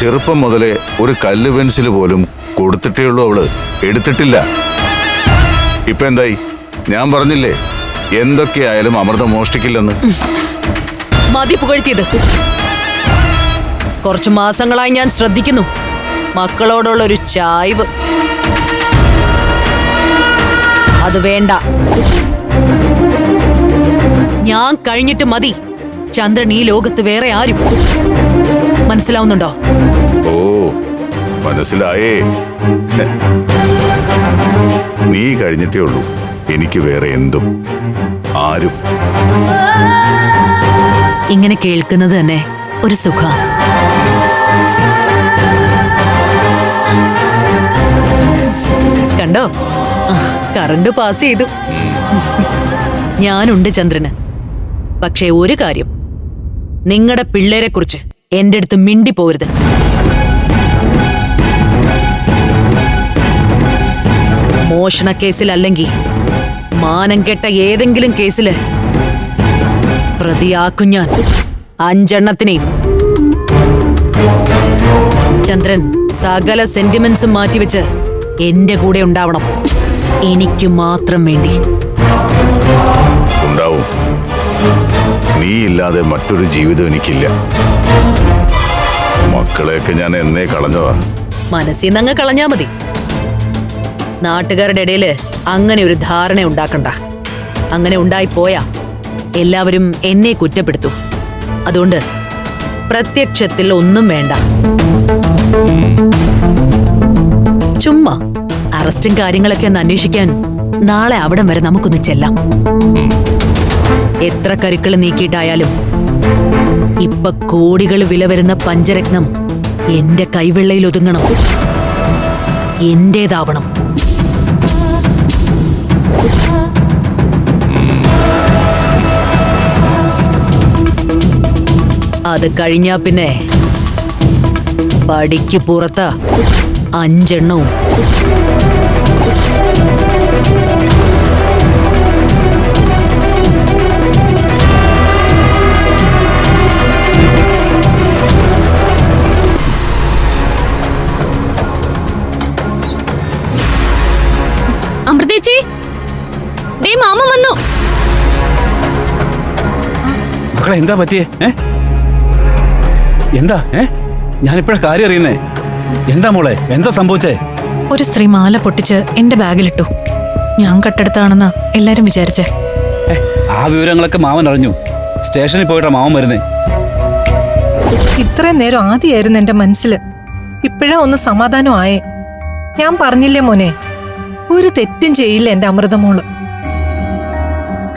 ചെറുപ്പം മുതലേ ഒരു കല്ല് പെൻസിൽ പോലും കൊടുത്തിട്ടേ ഉള്ളൂ അവൾ. എടുത്തിട്ടില്ല. ഇപ്പൊ എന്തായി? ഞാൻ പറഞ്ഞില്ലേ എന്തൊക്കെയായാലും അമൃത മോഷ്ടിക്കില്ലെന്ന്. മതി പുകഴ്ത്തിയത്. കുറച്ച് മാസങ്ങളായി ഞാൻ ശ്രദ്ധിക്കുന്നു. മക്കളോടുള്ള ഒരു ചായ്വ്. അത് വേണ്ട. ഞാൻ കഴിഞ്ഞിട്ട് മതി. ചന്ദ്രൻ ഈ ലോകത്ത് വേറെ ആരും മനസ്സിലാവുന്നുണ്ടോ? ഓ മനസ്സിലായേ. നീ. കഴിഞ്ഞിട്ടേ ഉള്ളൂ. എനിക്ക് വേറെ എന്തും. ആരും. ഇങ്ങനെ കേൾക്കുന്നത് തന്നെ ഒരു സുഖ. കണ്ടോ? കറണ്ട് പാസ് ചെയ്തു. ഞാനുണ്ട് ചന്ദ്രന്. പക്ഷേ ഒരു കാര്യം. നിങ്ങളുടെ പിള്ളേരെ കുറിച്ച് എന്റെ അടുത്ത് മിണ്ടി പോരുത് മോഷണ കേസിലല്ലെങ്കിൽ മാനം കെട്ട ഏതെങ്കിലും കേസിൽ പ്രതിയാക്കും ഞാൻ. അഞ്ചെണ്ണത്തിനെയും. ചന്ദ്രൻ സകല സെന്റിമെന്റ്സും മാറ്റിവെച്ച് എന്റെ കൂടെ ഉണ്ടാവണം. എനിക്ക് മാത്രം വേണ്ടി. ഇല്ലാതെ മറ്റൊരു ജീവിതം എനിക്കില്ല. മക്കളെയൊക്കെ ഞാൻ എന്നേ കളഞ്ഞതാ. മനസ്സിൽ നിന്നങ്ങ് കളഞ്ഞാ മതി. നാട്ടുകാരുടെ ഇടയിൽ അങ്ങനെ ഒരു ധാരണ ഉണ്ടാക്കണ്ട. അങ്ങനെ ഉണ്ടായിപ്പോയാ എല്ലാവരും എന്നെ കുറ്റപ്പെടുത്തു. അതുകൊണ്ട് പ്രത്യക്ഷത്തിൽ ഒന്നും വേണ്ട. ചുമ്മാ അറസ്റ്റും കാര്യങ്ങളൊക്കെ ഒന്ന് അന്വേഷിക്കാൻ നാളെ അവിടം വരെ നമുക്കൊന്ന് ചെല്ലാം. എത്ര കരുക്കൾ നീക്കിയിട്ടായാലും ഇപ്പൊ കോടികൾ വില വരുന്ന പഞ്ചരത്നം എന്റെ കൈവെള്ളയിൽ ഒതുങ്ങണം. എന്റേതാവണം. അത് കഴിഞ്ഞാ പിന്നെ പടിക്ക് പുറത്ത അഞ്ചെണ്ണവും മക്കളെ എന്താ പറ്റിയേ? ഏ? എന്താ? ഏ? ഞാനിപ്പോഴാ കാര്യം അറിയുന്നേ. എന്താ മോളെ? എന്താ സംഭവിച്ചേ? ഒരു സ്ത്രീ മാല പൊട്ടിച്ച് എന്റെ ബാഗിലിട്ടു. ഞാൻ കട്ടെടുത്താണെന്ന് എല്ലാരും വിചാരിച്ചേ. ഏ, ആ വിവരങ്ങളൊക്കെ മാവൻ അറിഞ്ഞു. സ്റ്റേഷനിൽ പോയിട്ടാ മാവൻ വരുന്നേ. ഇത്രയും നേരം ആദ്യമായിരുന്നു എന്റെ മനസ്സിൽ ഇപ്പോഴാ ഒന്ന് സമാധാനം ആയേ. ഞാൻ പറഞ്ഞില്ലേ മോനെ ഒരു തെറ്റും ചെയ്യില്ല എന്റെ അമൃതമോൾ.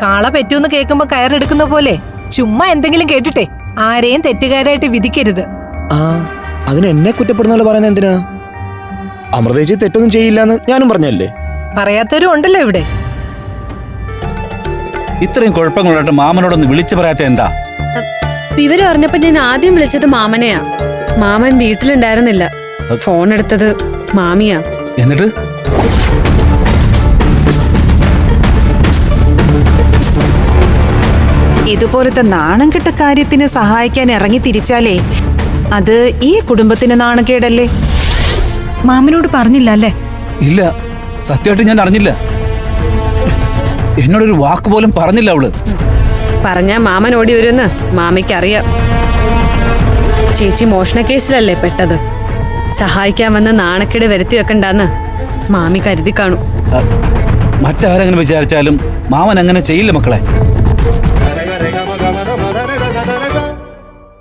കാള പറ്റൂന്ന് കേൾക്കുമ്പോ കയറെടുക്കുന്ന പോലെ. ചുമ്മാ എന്തെങ്കിലും കേട്ടിട്ടെ. ആരെയും തെറ്റുകാരായിട്ട് വിധിക്കരുത്. ആ അതിന് എന്നെ കുറ്റപ്പെടുന്ന പോലെ പറയുന്നത് എന്തിനാ? അമൃതേച്ചി തെറ്റൊന്നും ചെയ്യില്ലെന്ന് ഞാനും പറഞ്ഞല്ലേ? പറയാത്തവരും ഉണ്ടല്ലോ ഇവിടെ. ഇത്രയും കുഴപ്പങ്ങളായിട്ട് മാമനോടൊന്ന് വിളിച്ചു പറയാത്ത എന്താ? വിവരം അറിഞ്ഞപ്പോ ഞാൻ ആദ്യം വിളിച്ചത് മാമനെയാ. മാമൻ വീട്ടിലുണ്ടായിരുന്നില്ല. ഫോൺ എടുത്തത് മാമിയാ. എന്നിട്ട്? ഇതുപോലത്തെ നാണം കെട്ട കാര്യത്തിന് സഹായിക്കാൻ ഇറങ്ങി തിരിച്ചാലേ? അത് ഈ കുടുംബത്തിന് നാണക്കേടല്ലേ മാമനോട് പറഞ്ഞില്ല അല്ലേ? ഇല്ല സത്യമായിട്ട് ഞാൻ അറിഞ്ഞില്ല. എന്നോടൊരു വാക്ക് പോലും പറഞ്ഞില്ല അവൾ. പറഞ്ഞ മാമൻ ഓടി വരുമെന്ന് മാമിക്കറിയാം. ചേച്ചി മോഷണ കേസിലല്ലേ പെട്ടത്? സഹായിക്കാൻ വന്ന് നാണക്കേട് വരുത്തി വെക്കണ്ടെന്ന് മാമി കരുതി കാണും. മറ്റാരെങ്ങനെ വിചാരിച്ചാലും മാമൻ അങ്ങനെ ചെയ്യില്ല മക്കളെ.